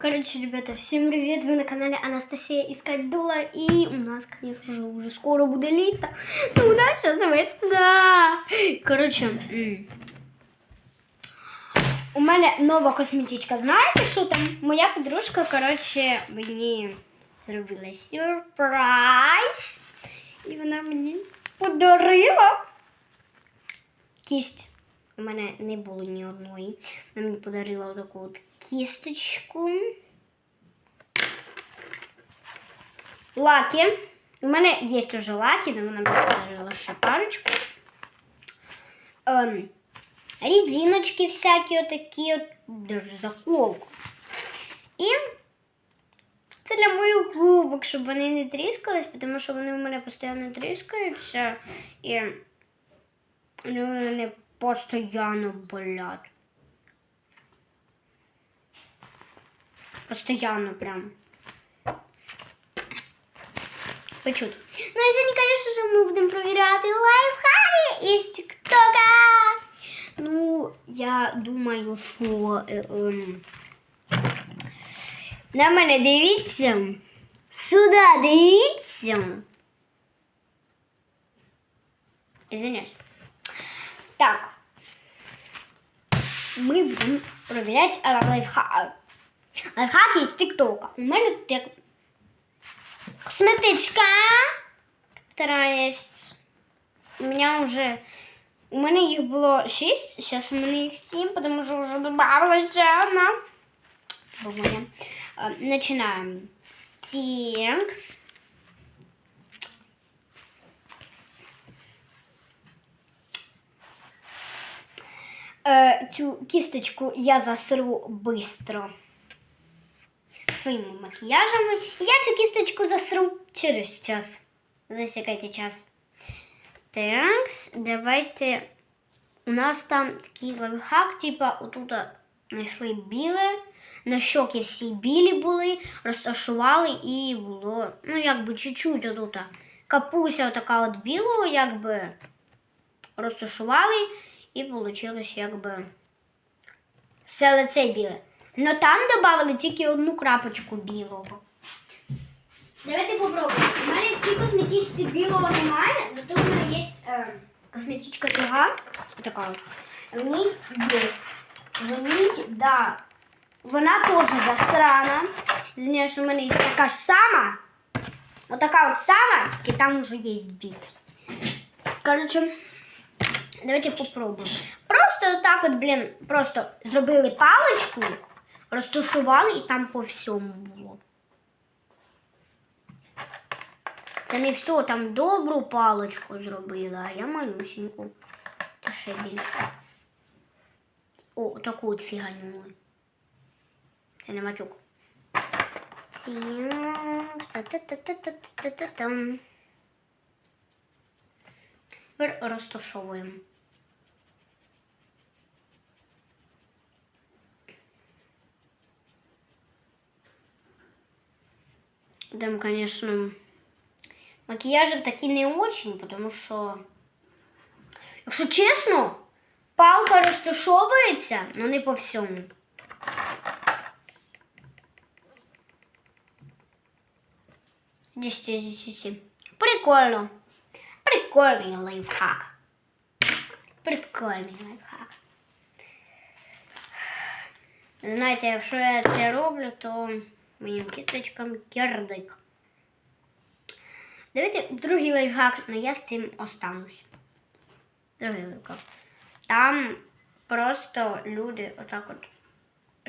Короче, ребята, всем привет! Вы на канале Анастасия Искать Доллар. И у нас, конечно же, уже скоро будет лето. Ну, у нас сейчас весна. Короче, м, у мене нова косметичка. Знаєте, що там? Моя подружка, короче, мені зробила сюрприз. І вона мені подарила кість. У мене не було ні одної. Вона мені подарила таку от Кісточку. Лаки. У мене є вже лаки, але вона мені подарила ще парочку. Ем, резиночки всякі отакі, от, даже заколку. І це для моїх губок, щоб вони не тріскались, тому що вони у мене постійно тріскаються. І вони у мене постійно болять. Постоянно прям. Почуть. Ну і сьогодні, звісно ж, ми будемо перевіряти лайфхаки із ТикТока. Ну, я думаю, що е, ем, на мене дивіться. Сюди дивіться. Извиняюсь. Так. Ми будемо перевіряти лайфхаки. Лайфхаки з ТикТока. У мене тут як косметичка. Вторая. У меня уже... У мене їх було 6, зараз у мене їх 7, тому що вже добавилась ще одна. Бо-бо-я. Начинаем. Текс. Е, Цю кісточку я засру быстро своїми макіяжами. Я цю кісточку засру через час. Засікайте час. Так, давайте. У нас там такий лайфхак, типа отут знайшли біле, на щоки всі білі були, розташували і було, ну, якби чуть-чуть отут. Капуся отака от білого, якби розташували, і вийшло якби все лице біле. Но там додали тільки одну крапочку білого. Давайте попробуємо. У мене в цій косметичці білого немає, зато у мене є е, косметичка друга. Така. В ній є. В ній, да. Вона теж засрана. Звиняюсь, у мене є така ж сама. Отака от сама, тільки там вже є білий. Коротше, давайте попробуємо. Просто так от, блін, просто зробили паличку, розташували і там по всьому було. Це не все, там добру паличку зробили, а я малюсеньку. То ще більше. О, таку от фіганули. Це не матюк. Тепер розташовуємо. Там, конечно, макияжик такий не очень, потому що, якщо чесно, палка розташовується, але не по всьому. Десять из десяти. Прикольно. Прикольний лайфхак. Прикольний лайфхак. Знаєте, якщо я це роблю, то моїм кісточкам кирдик. Давайте другий лайфхак, але я з цим останусь. Другий лайфхак. Там просто люди отак от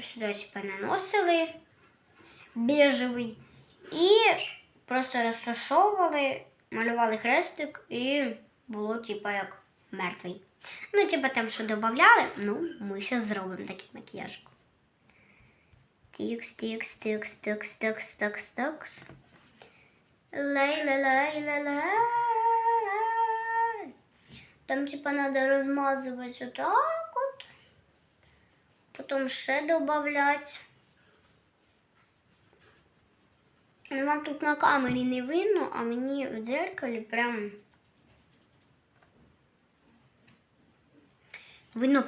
сюди типа наносили біжевий і просто розташовували, малювали хрестик і було типа як мертвий. Ну, типа там що додавали, ну, ми зараз зробимо такий макіяжик. Тикс, тикс, тикс, тикс, тикс, тикс, тикс. лай лай лай лай лай Там типа надо розмазувати вот так вот. Потом ще добавлять. Ну, Вам тут на камері не видно, а мені в дзеркалі прям видно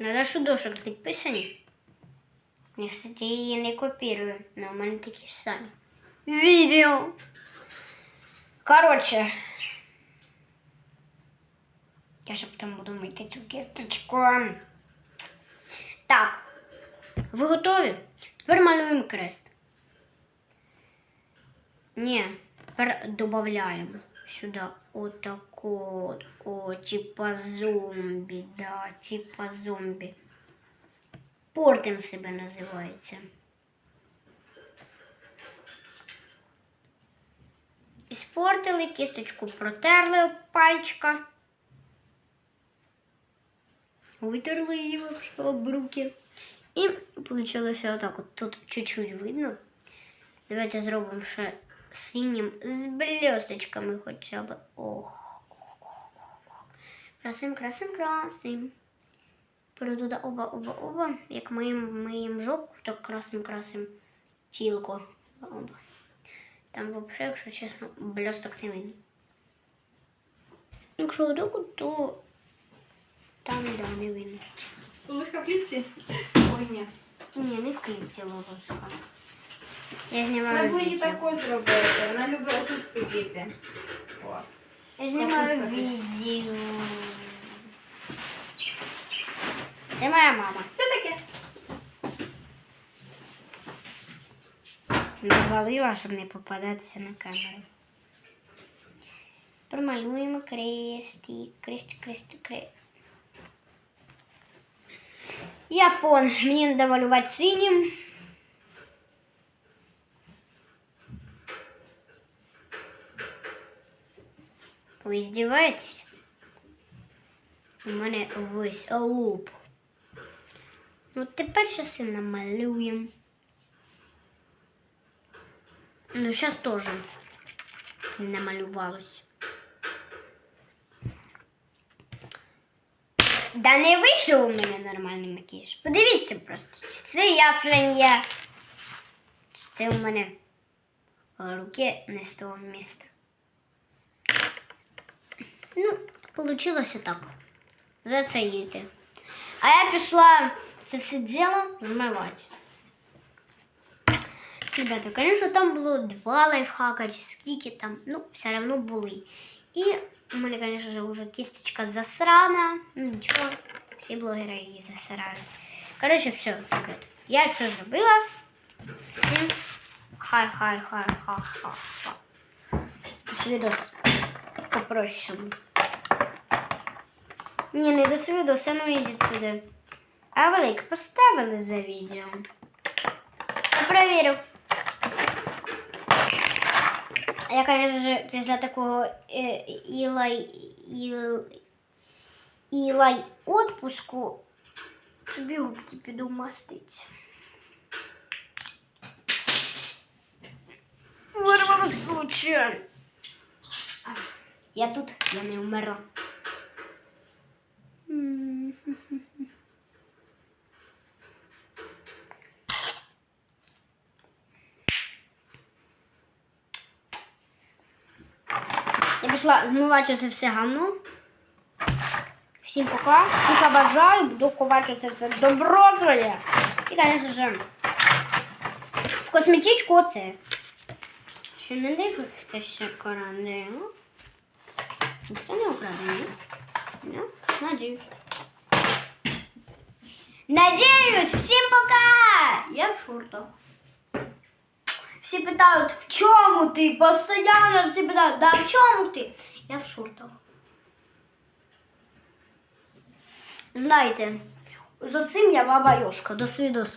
На нашу дошок підписані. Я, кстати, її не копірую, але у мене такі самі. Відео. Коротше. Я ще потім буду мити цю кісточку. Так. Ви готові? Тепер малюємо крест. Ні, тепер додаємо сюди отаку от, о, типа зомбі, да, типа зомбі. Портим себе називається. Іспортили, кісточку протерли пальчика. Витерли її вообще об руки. І вийшло отак. От тут чуть-чуть видно. Давайте зробимо ще синім з блісточками хоча б. Ох. Красим, красим, красим. Перетуда оба, оба, оба. Як миємо, миємо жопу, так красим, красим тілко. Оба. Там взагалі, якщо чесно, блісток не видно. Якщо отак, то там да, не видно. Луска в клітці? Ой, ні. Ні, не в клітці лововська. Я знімаю її відео. тако зробити. Вона любить отут сидіти. О. Я знімаю відео. Це моя мама. Все таке. Не звалила, щоб не попадатися на камеру. Промалюємо крестик, крестик, крестик, крестик. Япон. Мені треба малювати синім. Ви здіваєтесь? У мене весь луп. Ну, тепер щас і намалюємо. Ну, тоже не намалювалось. Да не вийшов у мене нормальний макіяж. Подивіться просто, чи це я свиня. Чи це у мене руки не з того міста. Ну, получилося так. Зацінюйте. А я пішла це все діло змивати. Ребята, конечно, там було два лайфхака, чи скільки там, ну, все равно були. І у мене, конечно же, уже кісточка засрана. Ну нічого, всі блогери її засирають. Коротше, все, ребят, я це зробила. Всім хай, хай, хай, хай, хай, хай. Свідос попрощому. Ні, не до свідоса, ну ідіть сюди. А велик поставили за відео. Я перевірив. Я, конечно, після такого ілай, іл, ілай отпуску собі губки піду мастить. Вирвало случайно. А, Я тут, я не вмерла. Я пішла змивати оце все гавно. Всім пока. Всіх обожаю. Буду ховати оце все добро своє. І, звісно ж, в косметичку оце. Що не дивитися каранди? Ніхто не украде, ні? Надіюсь. Надіюсь, всім пока! Я в шортах. Всі питають, в чому ти? Постоянно всі питають, да в чому ти? Я в шортах. Знаєте, з оцим я баба Йошка. До свідос.